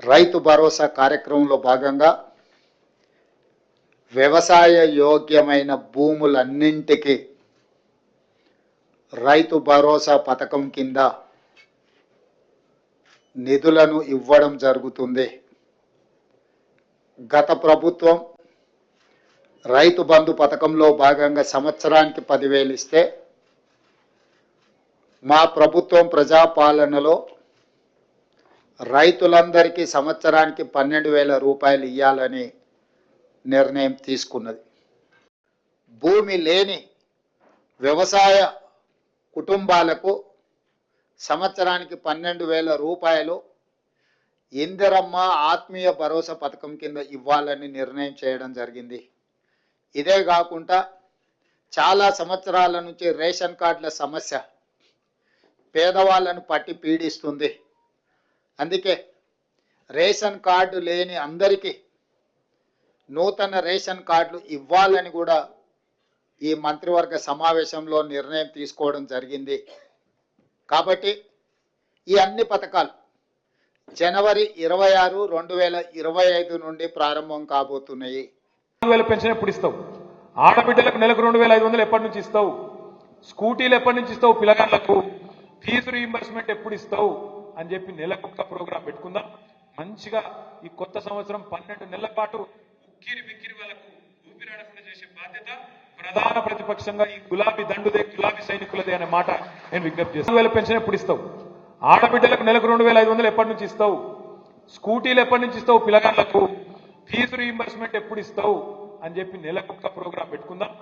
రైతు భరోసా కార్యక్రమంలో భాగంగా వ్యవసాయ యోగ్యమైన భూములన్నింటికి రైతు భరోసా పథకం కింద నిధులను ఇవ్వడం జరుగుతుంది. గత ప్రభుత్వం రైతు బంధు పథకంలో భాగంగా సంవత్సరానికి పదివేలు ఇస్తే మా ప్రభుత్వం ప్రజాపాలనలో రైతులందరికీ సంవత్సరానికి పన్నెండు వేల రూపాయలు ఇవ్వాలని నిర్ణయం తీసుకున్నది. భూమి లేని వ్యవసాయ కుటుంబాలకు సంవత్సరానికి పన్నెండు వేల రూపాయలు ఇందిరమ్మ ఆత్మీయ భరోసా పథకం కింద ఇవ్వాలని నిర్ణయం చేయడం జరిగింది. ఇదే కాకుండా చాలా సంవత్సరాల నుంచి రేషన్ కార్డుల సమస్య పేదవాళ్ళను పట్టి పీడిస్తుంది. అందుకే రేషన్ కార్డు లేని అందరికీ నూతన రేషన్ కార్డులు ఇవ్వాలని కూడా ఈ మంత్రివర్గ సమావేశంలో నిర్ణయం తీసుకోవడం జరిగింది. కాబట్టి ఈ అన్ని పథకాలు జనవరి ఇరవై ఆరు రెండు వేల ఇరవై ఐదు నుండి ప్రారంభం కాబోతున్నాయి. వేల పెన్షన్ ఎప్పుడు ఇస్తావు? ఆడబిడ్డలకు నెలకు రెండు వేల ఐదు వందలు ఎప్పటి నుంచి ఇస్తావు? స్కూటీలు ఎప్పటి నుంచి ఇస్తావు పిల్లగాళ్ళకు? ఫీజు రీఇంబర్స్మెంట్ ఎప్పుడు ఇస్తావు? అని చెప్పి నెలకొక్క ప్రోగ్రాం పెట్టుకుందాం. మంచిగా ఈ కొత్త సంవత్సరం పన్నెండు నెలల పాటు ఉక్కిరి బిక్కిరి వాళ్ళకు ఊపిరాడకుండా చేసే బాధ్యత ప్రధాన ప్రతిపక్షంగా ఈ గులాబీ దండుదే గులాబీ సైనికులదే అనే మాట నేను విజ్ఞప్తి చేస్తాను వేల పెన్షన్ ఎప్పుడు ఇస్తావు? ఆడబిడ్డలకు నెలకు రెండు వేల ఐదు వందలు ఎప్పటి నుంచి ఇస్తావు? స్కూటీలు ఎప్పటి నుంచి ఇస్తావు పిల్లగాళ్ళకు? ఫీజు రీఇంబర్స్మెంట్ ఎప్పుడు ఇస్తావు? అని చెప్పి నెలకొక్క ప్రోగ్రాం పెట్టుకుందాం.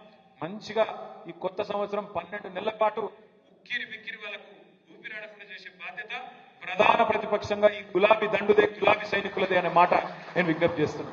మంచిగా ఈ కొత్త సంవత్సరం పన్నెండు నెలల పాటు ఉక్కిరి బిక్కిరి వాళ్ళకు ఊపిరాడకుండా చేసే బాధ్యత ప్రధాన ప్రతిపక్షంగా ఈ గులాబీ దండుదే గులాబీ సైనికులదే అనే మాట నేను విజ్ఞప్తి చేస్తున్నాను